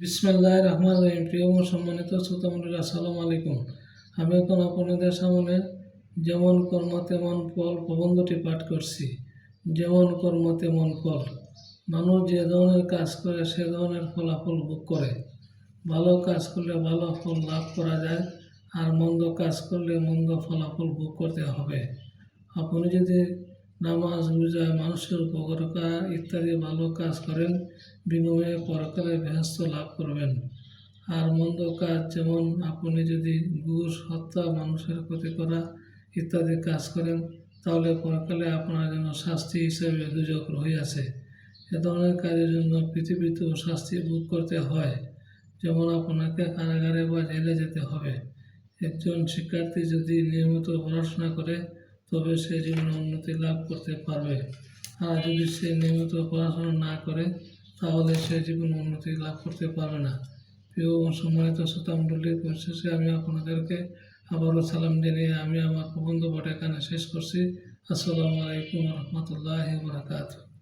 বিসমিল্লাহ রহমান রহিম। প্রিয় সম্মানিত শ্রোতামণ্ডলী, আসসালামু আলাইকুম। আমি এখন আপনাদের সামনে যেমন কর্ম, তেমন ফল প্রবন্ধটি পাঠ করছি। যেমন কর্ম, তেমন ফল। মানুষ যে ধরনের কাজ করে, সে ধরনের ফলাফল ভোগ করে। ভালো কাজ করলে ভালো ফল লাভ করা যায় আর মন্দ কাজ করলে মন্দ ফলাফল ভোগ করতে হবে। আপনি যদি নামাজ, রোজা মানুষের উপকার ইত্যাদি ভালো কাজ করেন, বিনিময়ে পরকালে বেহস্ত লাভ করবেন। আর মন্দ কাজ যেমন আপনি যদি ঘুষ, হত্যা, মানুষের ক্ষতি করা ইত্যাদি কাজ করেন, তাহলে পরকালে আপনার জন্য শাস্তি হিসেবে দুজক রহিয়াছে এ ধরনের কাজের জন্য পৃথিবীতেও শাস্তি ভোগ করতে হয়। যেমন আপনাকে কারাগারে বা জেলে যেতে হবে। একজন শিক্ষার্থী যদি নিয়মিত পড়াশোনা করে তবে সে জীবনে উন্নতি লাভ করতে পারবে। আর যদি সে নিয়মিত পড়াশোনা না করে, তাহলে সে জীবনে উন্নতি লাভ করতে পারবে না। প্রিয় সম্মানিত শ্রোতামণ্ডলী পরিশেষে আমি আপনাদেরকে আবারও সালাম জানিয়ে আমি আমার প্রবন্ধ বটে এখানে শেষ করছি। আসসালামু আলাইকুম রহমতুল্লাহ বরাকাতুহ।